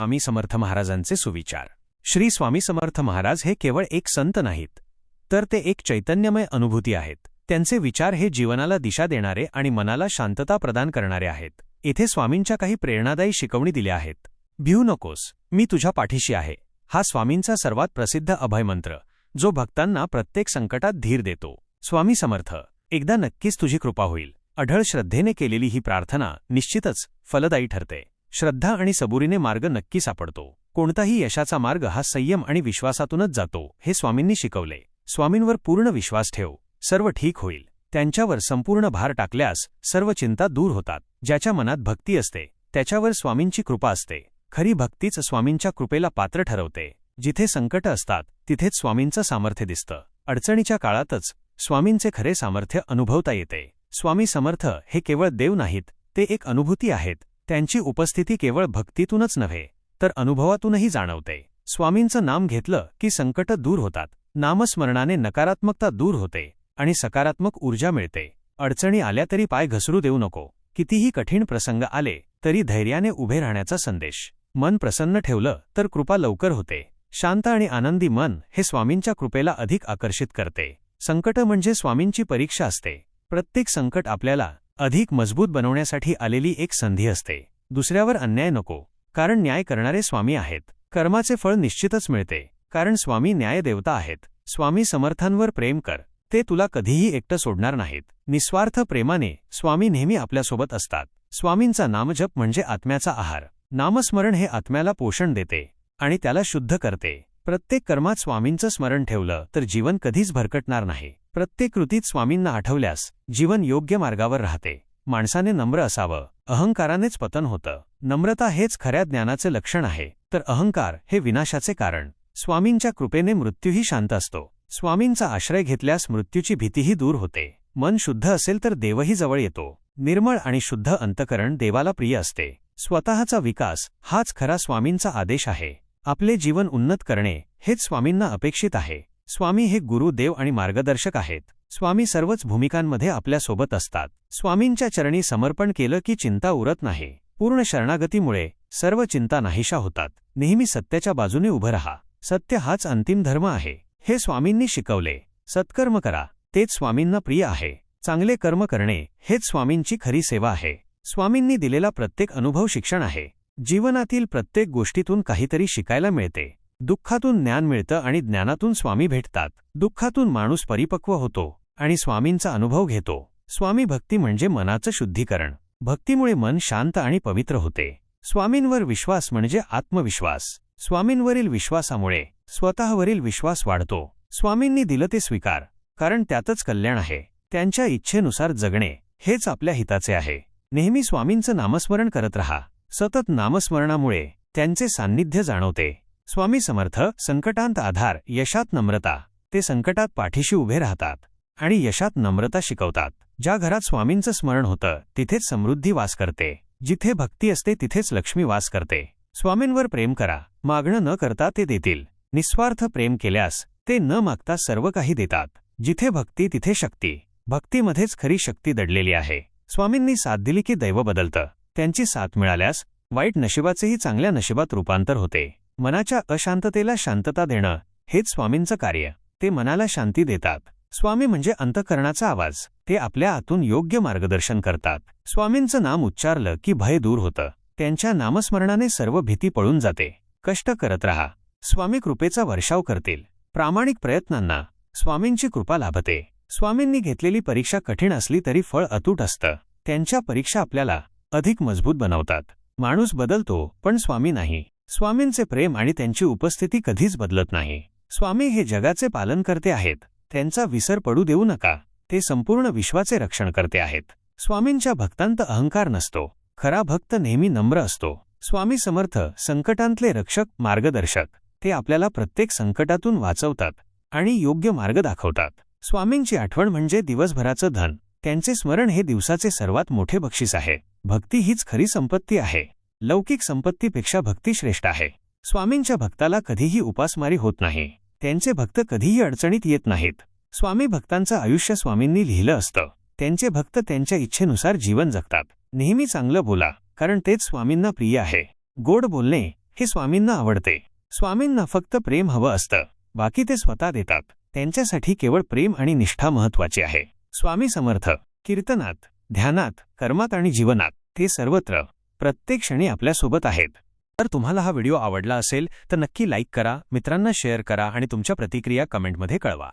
स्वामी समर्थ महाराजांचे सुविचार. श्री स्वामी समर्थ महाराज हे केवळ एक संत नाहीत तर ते एक चैतन्यमय अनुभूती आहेत. त्यांचे विचार हे जीवनाला दिशा देणारे आणि मनाला शांतता प्रदान करणारे आहेत. येथे स्वामींच्या काही प्रेरणादायी शिकवणी दिल्या आहेत. भिऊ नकोस मी तुझ्या पाठीशी आहे. हा स्वामींचा सर्वात प्रसिद्ध अभयमंत्र जो भक्तांना प्रत्येक संकटात धीर देतो. स्वामी समर्थ एकदा नक्कीच तुझी कृपा होईल. अढळ श्रद्धेने केलेली ही प्रार्थना निश्चितच फलदायी ठरते. श्रद्धा आणि सबुरीने मार्ग नक्की सापडतो. कोणताही यशाचा मार्ग हा संयम आणि विश्वासातूनच जातो हे स्वामींनी शिकवले. स्वामींवर पूर्ण विश्वास ठेव. सर्व ठीक होईल. त्यांच्यावर संपूर्ण भार टाकल्यास सर्व चिंता दूर होतात. ज्याच्या मनात भक्ती असते त्याच्यावर स्वामींची कृपा असते. खरी भक्तीच स्वामींच्या कृपेला पात्र ठरवते. जिथे संकट असतात तिथेच स्वामींचं सामर्थ्य दिसतं. अडचणीच्या काळातच स्वामींचे खरे सामर्थ्य अनुभवता येते. स्वामी समर्थ हे केवळ देव नाहीत ते एक अनुभूती आहेत. त्यांची उपस्थिती केवळ भक्तीतूनच नव्हे तर अनुभवातूनही जाणवते. स्वामींचं नाम घेतलं की संकट दूर होतात नामस्मरणाने नकारात्मकता दूर होते आणि सकारात्मक ऊर्जा मिळते. अडचणी आल्या तरी पाय घसरू देऊ नको. कितीही कठीण प्रसंग आले तरी धैर्याने उभे राहण्याचा संदेश. मन प्रसन्न ठेवलं तर कृपा लवकर होते. शांत आणि आनंदी मन हे स्वामींच्या कृपेला अधिक आकर्षित करते. संकट म्हणजे स्वामींची परीक्षा असते. प्रत्येक संकट आपल्याला अधिक मजबूत बनवण्यासाठी आलेली एक संधी असते. दुसऱ्यावर अन्याय नको कारण न्याय करणारे स्वामी आहेत. कर्माचे फळ निश्चितच मिळते कारण स्वामी न्यायदेवता आहेत. स्वामी समर्थांवर प्रेम कर ते तुला कधीही एकटं सोडणार नाहीत. निस्वार्थ प्रेमाने स्वामी नेहमी आपल्यासोबत असतात. स्वामींचा नामजप म्हणजे आत्म्याचा आहार. नामस्मरण हे आत्म्याला पोषण देते आणि त्याला शुद्ध करते. प्रत्येक कर्मात स्वामींचं स्मरण ठेवलं तर जीवन कधीच भरकटणार नाही. प्रत्येक कृतीत स्वामींना आठवल्यास जीवन योग्य मार्गावर राहते. माणसाने नम्र असावं अहंकारानेच पतन होतं. नम्रता हेच खऱ्या ज्ञानाचे लक्षण आहे. तर अहंकार हे विनाशाचे कारण. स्वामींच्या कृपेने मृत्यूही शांत असतो. स्वामींचा आश्रय घेतल्यास मृत्यूची भीतीही दूर होते. मन शुद्ध असेल तर देवही जवळ येतो. निर्मळ आणि शुद्ध अंतकरण देवाला प्रिय असते. स्वतःचा विकास हाच खरा स्वामींचा आदेश आहे. आपले जीवन उन्नत करणे हेच स्वामींना अपेक्षित आहे. स्वामी हे गुरु देव आणि मार्गदर्शक आहेत. स्वामी सर्वच भूमिकांमध्ये आपल्यासोबत असतात. स्वामींच्या चरणी समर्पण केलं की चिंता उरत नाही. पूर्ण शरणागतीमुळे सर्व चिंता नाहीशा होतात. नेहमी सत्याच्या बाजूने उभं राहा. सत्य हाच अंतिम धर्म आहे. हे स्वामींनी शिकवले. सत्कर्म करा. तेच स्वामींना प्रिय आहे. चांगले कर्म करणे हेच स्वामींची खरी सेवा आहे. स्वामींनी दिलेला प्रत्येक अनुभव शिक्षण आहे. जीवनातील प्रत्येक गोष्टीतून काहीतरी शिकायला मिळते. दुःखातून ज्ञान मिळतं आणि ज्ञानातून स्वामी भेटतात. दुःखातून माणूस परिपक्व होतो आणि स्वामींचा अनुभव घेतो. स्वामी भक्ती म्हणजे मनाचं शुद्धीकरण. भक्तीमुळे मन शांत आणि पवित्र होते. स्वामींवर विश्वास म्हणजे आत्मविश्वास. स्वामींवरील विश्वासामुळे स्वतःवरील विश्वास वाढतो. स्वामींनी दिलं ते स्वीकार कारण त्यातच कल्याण आहे. त्यांच्या इच्छेनुसार जगणे हेच आपल्या हिताचे आहे. नेहमी स्वामींचं नामस्मरण करत रहा. सतत नामस्मरणामुळे त्यांचे सान्निध्य जाणवते. स्वामी समर्थ संकटांत आधार यशात नम्रता ते संकटात पाठीशी उभे राहतात आणि यशात नम्रता शिकवतात. ज्या घरात स्वामींचं स्मरण होतं तिथेच समृद्धी वास करते. जिथे भक्ती असते तिथेच लक्ष्मी वास करते. स्वामींवर प्रेम करा. मागणं न करता ते देतील. निस्वार्थ प्रेम केल्यास ते न मागता सर्व काही देतात. जिथे भक्ती तिथे शक्ती. भक्तीमध्येच खरी शक्ती दडलेली आहे. स्वामींनी साथ दिली की दैव बदलतं. त्यांची साथ मिळाल्यास वाईट नशिबाचेही चांगल्या नशिबात रूपांतर होते. मनाच्या अशांततेला शांतता देणं हेच स्वामींचं कार्य. ते मनाला शांती देतात. स्वामी म्हणजे अंतकरणाचा आवाज. ते आपल्या आतून योग्य मार्गदर्शन करतात. स्वामींचं नाम उच्चारलं की भय दूर होतं. त्यांच्या नामस्मरणाने सर्व भीती पळून जाते. कष्ट करत रहा. स्वामी कृपेचा वर्षाव करतील. प्रामाणिक प्रयत्नांना स्वामींची कृपा लाभते. स्वामींनी घेतलेली परीक्षा कठीण असली तरी फळ अतूट असतं. त्यांच्या परीक्षा आपल्याला अधिक मजबूत बनवतात. माणूस बदलतो पण स्वामी नाही. स्वामींचे प्रेम आणि त्यांची उपस्थिती कधीच बदलत नाही. स्वामी हे जगाचे पालन करते आहेत. त्यांचा विसर पडू देऊ नका. ते संपूर्ण विश्वाचे रक्षण करते आहेत. स्वामींच्या भक्तांत अहंकार नसतो. खरा भक्त नेहमी नम्र असतो. स्वामी समर्थ संकटांतले रक्षक मार्गदर्शक. ते आपल्याला प्रत्येक संकटातून वाचवतात आणि योग्य मार्ग दाखवतात. स्वामींची आठवण म्हणजे दिवसभराचं धन. त्यांचे स्मरण हे दिवसाचे सर्वात मोठे बक्षीस आहे. भक्ती हीच खरी संपत्ती आहे. लौकिक संपत्तीपेक्षा भक्ती श्रेष्ठ आहे. स्वामींच्या भक्ताला कधीही उपासमारी होत नाही. त्यांचे भक्त कधीही अडचणीत येत नाहीत. स्वामी भक्तांचं आयुष्य स्वामींनी लिहिलं असतं. त्यांचे भक्त त्यांच्या इच्छेनुसार जीवन जगतात. नेहमी चांगलं बोला कारण तेच स्वामींना प्रिय आहे. गोड बोलणे हे स्वामींना आवडते. स्वामींना फक्त प्रेम हवं असतं. बाकी ते स्वतः देतात. त्यांच्यासाठी केवळ प्रेम आणि निष्ठा महत्वाची आहे. स्वामी समर्थ कीर्तनात ध्यानात कर्मात आणि जीवनात. ते सर्वत्र. प्रत्येक क्षणी आपल्यासोबत आहेत. तर तुम्हाला हा व्हिडिओ आवडला असेल तर नक्की लाईक करा मित्रांना शेअर करा आणि तुमच्या प्रतिक्रिया कमेंटमध्ये कळवा.